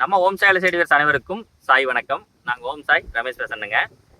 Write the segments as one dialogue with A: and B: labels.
A: நம்ம ஓம் சாயில் சைடிவர்ஸ் அனைவருக்கும் சாய் வணக்கம். நாங்கள் ஓம் சாய் ரமேஷ் பேசணுங்க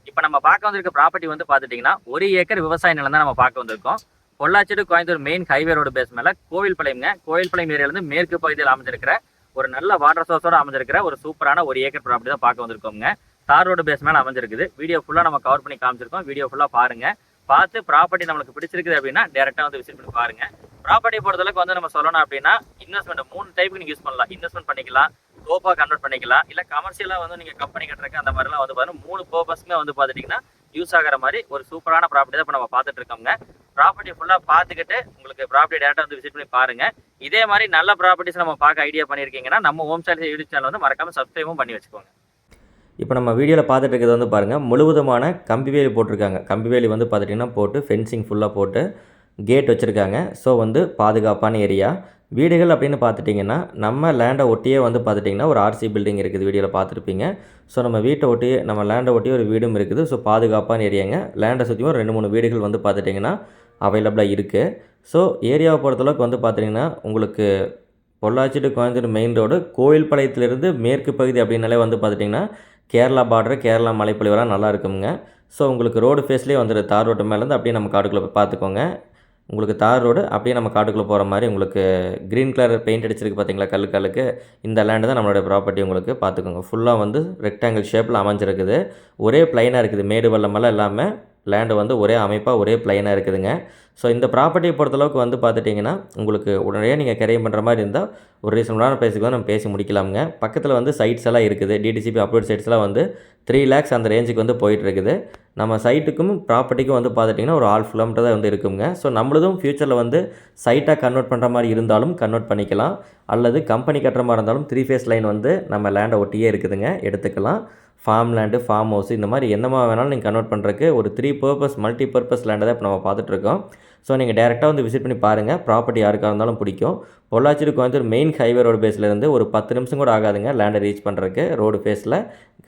A: இப்போ நம்ம பார்க்க வந்திருக்க ப்ராப்பர்ட்டி வந்து பார்த்துட்டிங்கன்னா ஒரு ஏக்கர் விவசாய நிலம் தான் நம்ம பார்க்க வந்திருக்கோம். Pollachi Coimbatore main highway road base மேலே கோவில்பாளையம்ங்க. கோவில்பாளையம் ஏரியாலேருந்து மேற்கு பகுதியில் அமைஞ்சிருக்கிற ஒரு நல்ல வாட்டர் சோர்ஸோட அமைஞ்சிருக்கிற ஒரு சூப்பரான ஒரு ஏக்கர் ப்ராப்பர்ட்டி தான் பார்க்க வந்திருக்கோங்க தார் ரோடு பேஸ் மேலே அமைஞ்சிருக்குது. வீடியோ ஃபுல்லாக நம்ம கவர் பண்ணி காமிச்சிருக்கோம். வீடியோ ஃபுல்லாக பாருங்க. பார்த்து ப்ராப்பர்ட்டி நம்மளுக்கு பிடிச்சிருக்குது அப்படின்னா டேரெக்டாக வந்து விசிட் பண்ணி பாருங்க. ப்ராப்பர்ட்டி பொறுத்தளவுக்கு வந்து நம்ம சொல்லணும் அப்படின்னா இன்வெஸ்ட்மெண்ட் மூணு டைப்புக்கு நீங்கள் யூஸ் பண்ணலாம். இன்வெஸ்ட்மெண்ட் பண்ணிக்கலாம். தோப்பா கன்வெர்ட் பண்ணிக்கலாம். இல்லை கமர்ஷியலாக வந்து நீங்கள் கம்பெனி கட்டுறக்கு அந்த மாதிரிலாம் வந்து பாருங்க. மூணு பர்பஸ்க்குமே வந்து பார்த்துட்டிங்கன்னா யூஸ் ஆகிற மாதிரி ஒரு சூப்பரான ப்ராப்பர்ட்டி தான் இப்போ நம்ம பார்த்துட்டு இருக்கோங்க ப்ராப்பர்ட்டி ஃபுல்லாக பார்த்துக்கிட்டு உங்களுக்கு ப்ராப்பர்ட்டி டேட்டா வந்து விசிட் பண்ணி பாருங்க. இதே மாதிரி நல்ல ப்ராப்பர்ட்டிஸ் நம்ம பார்க்க ஐடியா பண்ணியிருக்கீங்கன்னா நம்ம ஹோம் சைட் யூடியூப் சேனல் வந்து மறக்காம சப்ஸ்கிரைபும் பண்ணி வச்சுக்கோங்க.
B: இப்போ நம்ம வீடியோவில் பார்த்துட்டு இருக்கிறது வந்து பாருங்கள் முழுவதுமான கம்பி வேலி போட்டிருக்காங்க. கம்பி வேலி வந்து பார்த்துட்டிங்கன்னா போட்டு ஃபென்சிங் ஃபுல்லாக போட்டு கேட் வச்சுருக்காங்க. ஸோ வந்து பாதுகாப்பான ஏரியா வீடுகள் அப்படின்னு பார்த்துட்டிங்கன்னா நம்ம லேண்டை ஒட்டியே வந்து பார்த்துட்டிங்கன்னா ஒரு ஆர்சி பில்டிங் இருக்குது வீடியோவில் பார்த்துருப்பீங்க. ஸோ நம்ம வீட்டை ஒட்டி நம்ம லேண்டை ஒட்டி ஒரு வீடும் இருக்குது. ஸோ பாதுகாப்பான ஏரியாங்க லேண்டை சுற்றியும் ரெண்டு மூணு வீடுகள் வந்து பார்த்துட்டிங்கன்னா அவைலபிளாக இருக்குது ஸோ ஏரியாவை பொறுத்தளவுக்கு வந்து பார்த்திங்கன்னா உங்களுக்கு Pollachi to Coimbatore main road கோயில்பாளையத்திலிருந்து மேற்கு பகுதி அப்படின்னாலே வந்து பார்த்துட்டிங்கன்னா கேரளா பார்டர் கேரளா மலைப்பொழிவெல்லாம் நல்லா இருக்குங்க ஸோ உங்களுக்கு ரோடு ஃபேஸ்லேயே வந்துடுது தார் ரோட்டு மேலேருந்து அப்படியே நம்ம காடுக்குள்ளே பார்த்துக்கோங்க. உங்களுக்கு தார் ரோடு அப்படியே நம்ம காட்டுக்குள்ளே போகிற மாதிரி உங்களுக்கு க்ரீன் கலர் பெயிண்ட் அடிச்சிருக்கு பார்த்தீங்களா கல் கல்லுக்கு? இந்த லேண்டு தான் நம்மளோட ப்ராப்பர்ட்டி உங்களுக்கு பார்த்துக்கோங்க ஃபுல்லாக வந்து ரெக்டாங்கிள் ஷேப்பில் அமைஞ்சிருக்குது. ஒரே ப்ளைனாக இருக்குது. மேடு வெள்ளமெல்லாம் இல்லாமல் லேண்டு வந்து ஒரே அமைப்பாக ஒரே ப்ளைனாக இருக்குதுங்க. ஸோ இந்த ப்ராப்பர்ட்டியை பொறுத்தளவுக்கு வந்து பார்த்துட்டிங்கன்னா உங்களுக்கு உடனே நீங்கள் கிரையம் பண்ணுற மாதிரி இருந்தால் ஒரு ரீசனபிளான ப்ரைஸுக்கு வந்து நம்ம பேசி முடிக்கலாமுங்க. பக்கத்தில் வந்து சைட்ஸ் எல்லாம் இருக்குது. டிடிசிபி அப்லோட் சைட்ஸ்லாம் வந்து த்ரீ லேக்ஸ் அந்த ரேஞ்சுக்கு வந்து போயிட்டு இருக்குது நம்ம சைட்டுக்கும் ப்ராப்பர்ட்டிக்கும் வந்து பார்த்துட்டிங்கன்னா ஒரு ஆல் கிலோமீட்டர் தான் வந்து இருக்குங்க. ஸோ நம்மளதும் ஃப்யூச்சரில் வந்து சைட்டாக கன்வெர்ட் பண்ணுற மாதிரி இருந்தாலும் கன்வெர்ட் பண்ணிக்கலாம். அல்லது கம்பெனி கட்டுற மாதிரி இருந்தாலும் த்ரீ ஃபேஸ் லைன் வந்து நம்ம லேண்டை ஒட்டியே இருக்குதுங்க. எடுத்துக்கலாம். ஃபார்ம் லேண்டு ஃபார்ம் ஹவுஸ் இந்த மாதிரி என்னமா வேணாலும் நீங்கள் கன்வெர்ட் பண்ணுறதுக்கு ஒரு த்ரீ பர்பஸ் மல்டி பர்பஸ் லேண்டை தான் இப்போ நம்ம பார்த்துட்ருக்கோம் ஸோ நீங்கள் டேரெக்டாக வந்து விசிட் பண்ணி பாருங்கள் ப்ராப்பர்ட்டி யாருக்காக இருந்தாலும் பிடிக்கும். Pollachi Coimbatore main highway road பேஸ்லேருந்து ஒரு பத்து நிமிஷம் கூட ஆகாதுங்க. லேண்டை ரீச் பண்ணுறதுக்கு ரோடு ஃபேஸில்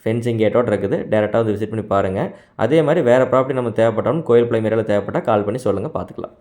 B: ஃபென்சிங் கேட்டோட இருக்குது. டேரெக்டாக வந்து விசிட் பண்ணி பாருங்கள் அதே மாதிரி வேறு ப்ராப்பர்ட்டி நம்ம தேவைப்பட்டாலும் கோயில் பிள்ளை ஏரியாவில் தேவைப்பட்டால் கால் பண்ணி சொல்லுங்கள் பார்த்துக்கலாம்.